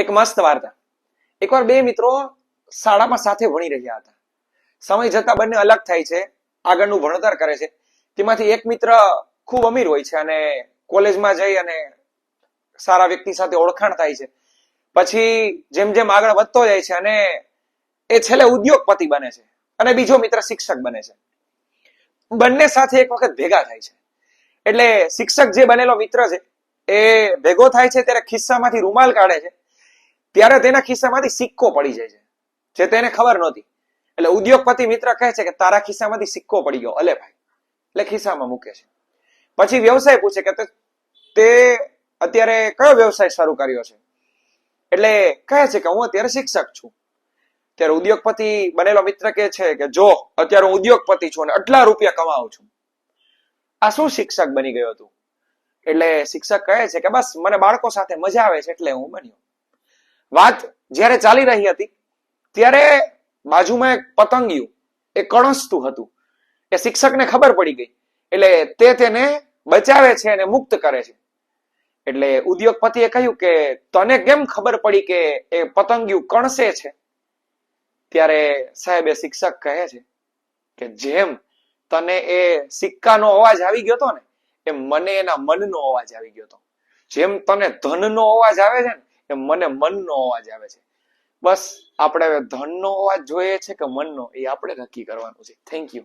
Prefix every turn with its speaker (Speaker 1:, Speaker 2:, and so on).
Speaker 1: એક મસ્ત વાર્તા. એકવાર બે મિત્રો શાળામાં સાથે ભણી રહ્યા હતા. સમય જતા બંને અલગ થાય છે, આગળનું ભણતર કરે છે. તેમાંથી એક મિત્ર ખૂબ અમીર હોય છે અને કોલેજમાં જઈ અને સારા વ્યક્તિ સાથે ઓળખાણ થાય છે. પછી જેમ જેમ આગળ વધતો જાય છે અને એ છેલ્લે ઉદ્યોગપતિ બને છે અને બીજો મિત્ર શિક્ષક બને છે. બંને સાથે એક વખત ભેગા થાય છે. એટલે શિક્ષક જે બનેલો મિત્ર છે, એ ભેગો થાય છે, ત્યારે ખિસ્સામાંથી રૂમાલ કાઢે છે. ત્યારે તેના ખિસ્સામાંથી સિક્કો પડી જાય છે. જે તેને ખબર નહોતી. એટલે ઉદ્યોગપતિ મિત્ર કહે છે કે તારા ખિસ્સામાંથી સિક્કો પડી ગયો. અલે ભાઈ. એટલે ખિસ્સામાં મૂકે છે. પછી વ્યવસાય પૂછે કે તે- અત્યારે કયો વ્યવસાય શરૂ કર્યો છે? એટલે કહે છે કે હું અત્યારે શિક્ષક છું. ત્યારે ઉદ્યોગપતિ બનેલો મિત્ર કહે છે કે જો અત્યારે હું ઉદ્યોગપતિ છું અને આટલા રૂપિયા કમાઉં છું. આ શું શિક્ષક બની ગયો તું? એટલે શિક્ષક કહે છે કે બસ, મને બાળકો સાથે મજા આવે છે એટલે હું બન્યો. વાત જ્યારે ચાલી રહી હતી, ત્યારે બાજુમાં એક પતંગિયું, એ કણસતું હતું. એ શિક્ષકને ખબર પડી ગઈ. એટલે તે તેને બચાવે છે અને મુક્ત કરે છે. એટલે ઉદ્યોગપતિએ કહ્યું કે, તને કેમ ખબર પડી કે એ પતંગિયું કણસે છે? ત્યારે સાહેબ એ શિક્ષક કહે છે કે, જેમ તને એ સિક્કાનો અવાજ આવી ગયો હતો ને, એમ મને એના મનનો અવાજ આવી ગયો હતો જેમ તને ધનનો અવાજ આવે છે ને એમ મને મનનો અવાજ આવે છે. બસ, આપણે ધનનો અવાજ જોઈએ છે કે મનનો, એ આપણે નક્કી કરવાનું છે. Thank you